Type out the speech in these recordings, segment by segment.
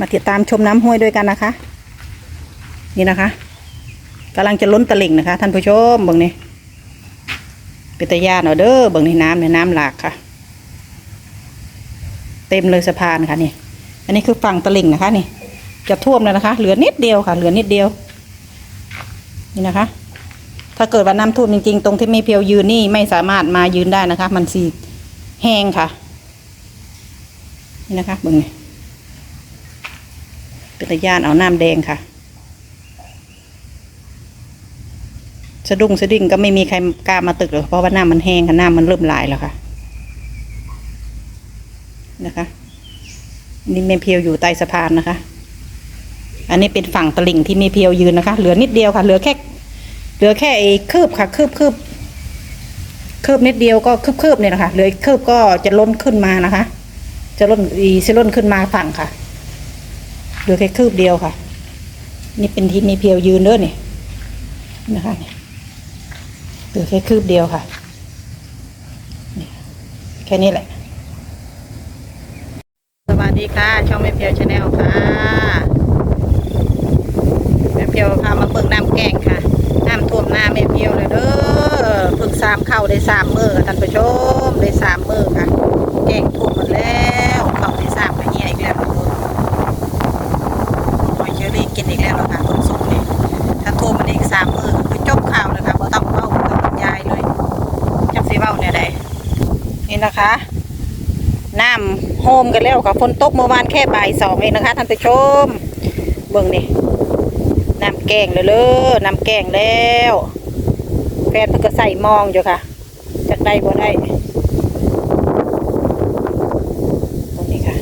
มาติดตามชมน้ำห้วยด้วยกันนะคะ นี่นะคะกำลังจะล้นตลิ่งนะคะ ท่านผู้ชมเบิ่งนี่เป็นตะยานเอาเด้อเบิ่งนี่น้ำเนี่ยน้ำหลากค่ะ เต็มเลยสะพานค่ะนี่ อันนี้คือฝั่งตลิ่งนะคะ นี่ จะท่วมแล้วนะคะ เหลือนิดเดียวค่ะ เหลือนิดเดียว นี่นะคะ ถ้าเกิดว่าน้ำท่วมจริงๆ ตรงที่ไม่เพียวยืนนี่ไม่สามารถมายืนได้นะคะ มันสีแห้งค่ะ นี่นะคะเบิ่งนี่ เป็นตะย่านเอาน้ำแดงค่ะ สะดุ้งสะดิ่งก็ไม่มีใครกล้ามาตึกหรอกเพราะว่าน้ำมันแห้งค่ะน้ำมันเริ่มลายแล้วค่ะ นะคะนี่เมเพียวอยู่ใต้สะพานนะคะ อันนี้เป็นฝั่งตลิ่งที่เมเพียวยืนนะคะ เหลือนิดเดียวค่ะ เหลือแค่ เหลือแค่ไอ้คืบค่ะ คืบคืบคืบนิดเดียวก็คืบคืบเนี่ยนะคะ เหลือคืบก็จะล้นขึ้นมานะคะ จะล้นอีจะล้นขึ้นมาฝั่งค่ะ เหลือแค่คืบเดียวค่ะ นี่เป็นที่มีเพียวยืนเด้อนี่นะคะนี่เหลือแค่คืบเดียวค่ะ แค่นี้แหละ สวัสดีค่ะ ช่องแม่เพียวชาแนลค่ะ แม่เพียวพามาเปิงน้ำแกงค่ะ น้ำท่วมหน้าแม่เพียวเลยเด้อเพิ่งสามเข้าได้สามมือค่ะท่านผู้ชมได้สามมือค่ะ แกงท่วมหมดแล้วเข้าได้สามขยี้อีกแล้วหอยเชอรี่กินอีกแล้วเหรอค่ะคนสุกนี่ถ้าท่วมมันอีกสามมือคือจบข่าวเลยค่ะบ่ต้องเฝ้าบ่ต้องบรรยายเลย จักสีเบ้าเนี่ยได้นี่นะคะน้ำโฮมกันแล้วค่ะฝนตกเมื่อวานแค่บ่ายสองเองนะคะท่านผู้ชม เบื้องนี่น้ำแกงเลยเลยน้ำแกงแล้วแฟนเพิ่งก็ใส่มองอยู่ค่ะจากได้บ่ได้ตรงนี้ค่ะ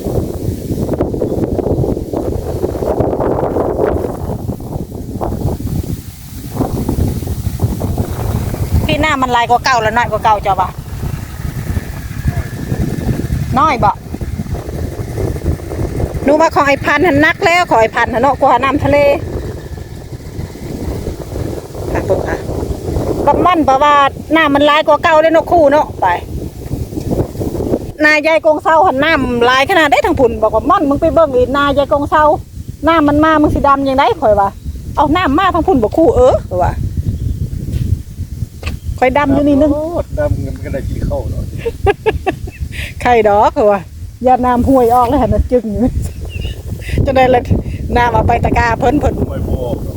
พี่หน้ามันลายกว่าเก่าแล้วน้อยกว่าเก่าเจ้าปะน้อยบ่หนูว่าของไอ้พันธ์หันนักแล้วของไอ้พันธ์หันเนาะกว่าน้ำทะเลค่ะเพิ่งค่ะบักมันเพระว่าหน้ำมันลายกว่าเก่าเลยเนาะคู่เนาะไปนายยายกงเศร้าหันน้ำลายขนาดได้ทั้งผุนบอกว่ามันมึงไปเบิ่งอีนายยายกงเศร้าน้ำมันมามึงสิดำยังไงข่อยว่าเอาหน้ำมาทั้งผุนบอกคู่เออข่อว่า ข่อยดำอยู่นี่นึงโอ้ดำเงินก็ได้กี่เข้าเนาะไข่ดอกเหรอวะยาน้ำห้วยออกแล้วหันนะจึงอยู่จะได้ละน้ำเอาไปตะกร้าเพิ่นเพิ่นไม่บอกเนาะ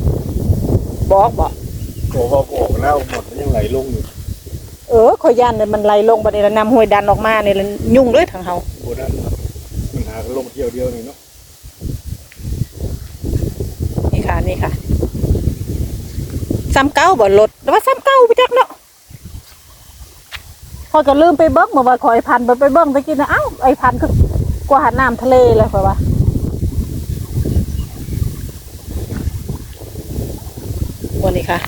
บอกบอกบอกว่าบอกแล้วหมดมันยังไหลลงอยู่เออขอยยันเลยมันไหลลงบัดนี้แล้วน้ำห้วยดันออกมาเนี่ยแล้วยุ่งเลยทางเฮาโบนันมันหากันลงเที่ยวเดียวนี่เนาะนี่ค่ะนี่ค่ะซ้ำเก้าบ่ลดแต่ว่าซ้ำเก้าไปจักเนาะ พอยก็ลืมไปเบิ้งเมื่อว่าขอยพันธ์ไปไปเบิ้งไปกินนะเอ้าไอพันธุ์คือกว่าหาน้ำทะเลเลยข่อยว่าวันนี้ค่ะ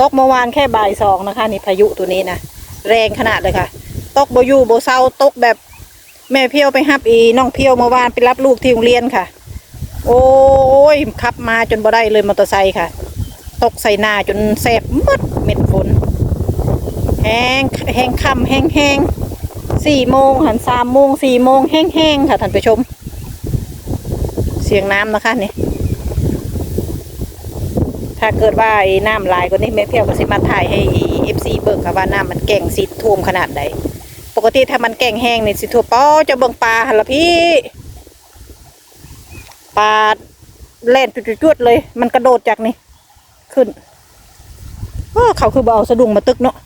ตกเมื่อวานแค่บ่ายสองนะคะ นี่พายุตัวนี้นะแรงขนาดเลยค่ะ ตกโบยูโบเซาตกแบบแม่เพียวไปฮับอีน้องเพียวเมื่อวานไปรับลูกที่โรงเรียนค่ะ โอ้ยขับมาจนบ่ได้เลยมอเตอร์ไซค์ค่ะ ตกใส่หน้าจนแสบหมดเม็ดฝน แห้งแห้งค่ำแห้งแห้งสี่โมงหันสามโมงสี่โมงแห้งแห้งค่ะท่านผู้ชม เสียงน้ำนะคะนี่ถ้าเกิดว่าไอ้น้ำลายก็นี่แม่เพียวก็สิมาถ่ายให้เอฟซีเบิ่งค่ะว่าน้ำมันแก่งสิท่วมขนาดใดปกติถ้ามันแก่งแห้งนี่สิท่วมป้อจะเบิ่งปลาหันละพี่ปลาเล่นจุดๆเลย มันกระโดดจากนี่ขึ้นเขาคือเอาสะดุ้งมาตึกเนาะ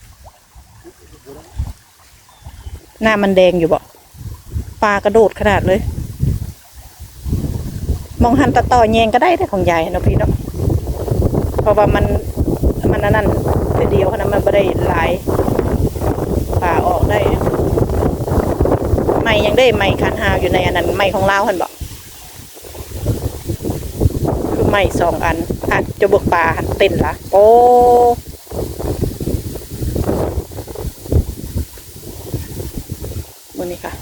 หน้ามันแดงอยู่บ่ปลากระโดดขนาดเลย มองหันตะต่อแยงก็ได้แต่ของยายเนาะพี่เนาะเพราะว่ามันมันอันนั่นแต่เดียวขนาดมันไม่ได้หลายป่าออกได้ไม่ยังได้ไม่คันหาวอยู่ในอันนั้นไม่ของเลาหันบอกคือไม่สองอันอาจจะเบิกป่าเต้นละโอ้ มือนี้ค่ะ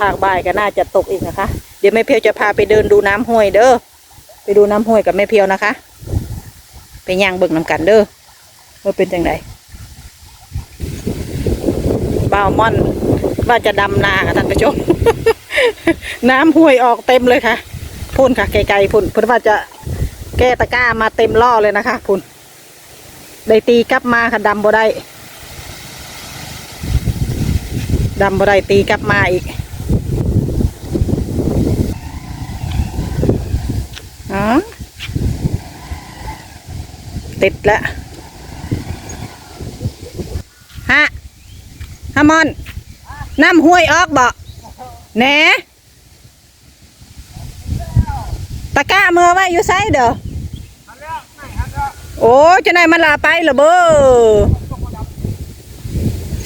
ภาคบ่ายก็น่าจะตกอีกนะคะ เดี๋ยวแม่เพียวจะพาไปเดินดูน้ำห้วยเด้อ ไปดูน้ำห้วยกับแม่เพียวนะคะ ไปย่างเบิ่งน้ำกันเด้อว่าเป็นจังไดบ่าวม่อนว่าจะดำนาค่ะท่านผู้ชม น้ำห้วยออกเต็มเลยค่ะพุ่นค่ะไกลๆพุ่นพุ่นว่าจะแก้ตะกร้ามาเต็มล่อเลยนะคะ พุ่นได้ตีกลับมาค่ะดำบ่ได้ ดำบ่ได้ตีกลับมาอีกอ๋อติดแล้วฮะฮามอนน้ำห้วยออกบ่แหน่ตะก้ามือไว้อยู่ไซเด้อโอ้จะไหนมันลาไปเหรอเบ้อ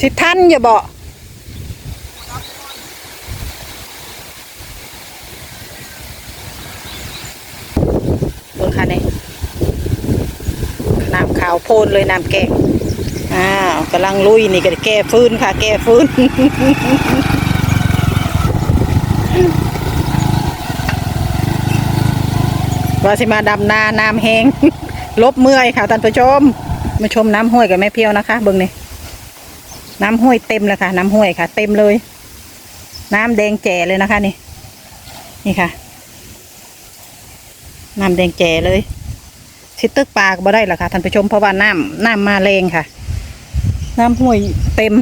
สิทันอย่าบ่เบิ่งค่ะนี่ โพนเลยน้ำแกงอ้าวกำลังลุยนี่ก็แก้ฟื้นค่ะ แก้ฟื้น ว่าสิมาดำนาน้ำแห้ง ลบเมื่อยค่ะท่านผู้ชม มาชมน้ำห้วยกับแม่เพียวนะคะเบิ่งนี่น้ำห้วยเต็มเลยค่ะ น้ำห้วยค่ะ เต็มเลย น้ำแดงแจ๋เลยนะคะนี่ นี่ค่ะ น้ำแดงแจ๋เลย ชิตึกปลาก็บ่ได้หรอกค่ะท่านผู้ชมเพราะว่าน้ำน้ำมาแรงค่ะ น้ำห้วยเต็ม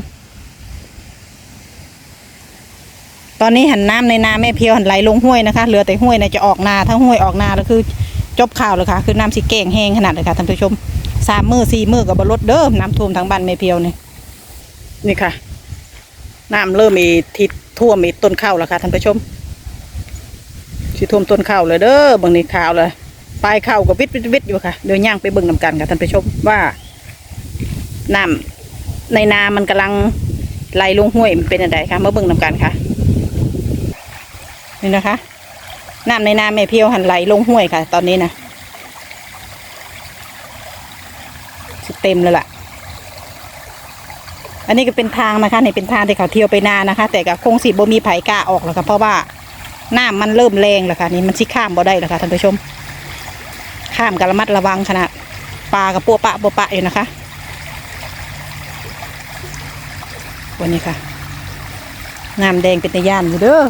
ตอนนี้หันน้ำในนาแม่เพียวหันไหลลงห้วยนะคะเหลือแต่ห้วยนะจะออกนาถ้าห้วยออกนาแล้วคือ จบข่าวเลยค่ะ คือน้ำสีแกงแห้งขนาดเลยค่ะท่านผู้ชมสามมือสี่มือกับบรถเดิมน้ำท่วมทั้งบ้านแม่เพียวนี่นี่ค่ะน้ำเริ่มมีทิศท่วมมีต้นข้าวแล้วค่ะท่านผู้ชมสิท่วมต้นข้าวเลยเด้อบางนี่ข่าวเลย ปลายเข้าวก็วิดวิดวิดอยู่ค่ะเดี๋ยวย่างไปเบิ่งนำกันค่ะท่านผู้ชมว่าน้ำในนามันกำลังไหลลงห้วยมันเป็นอะไรคะมาเบิ่งนำกันค่ะนี่นะคะน้ำในนาแม่เพียวหันไหลลงห้วยค่ะ ตอนนี้นะเต็มเลยล่ะ อันนี้ก็เป็นทางนะคะนี่เป็นทางที่เขาเที่ยวไปนานะคะ แต่ก็คงสิบ่มีไผ่กล้าออกแล้วค่ะเพราะว่าน้ำมันเริ่มแรงแล้วค่ะนี่มันสิข้ามบ่ได้แล้วค่ะท่านผู้ชม ข้ามกันระมัดระวังขนาดปลากับปัวปะปัวปะอยู่นะคะ วันนี้ค่ะน้ำแดงเป็นตะย่านอยู่เด้อ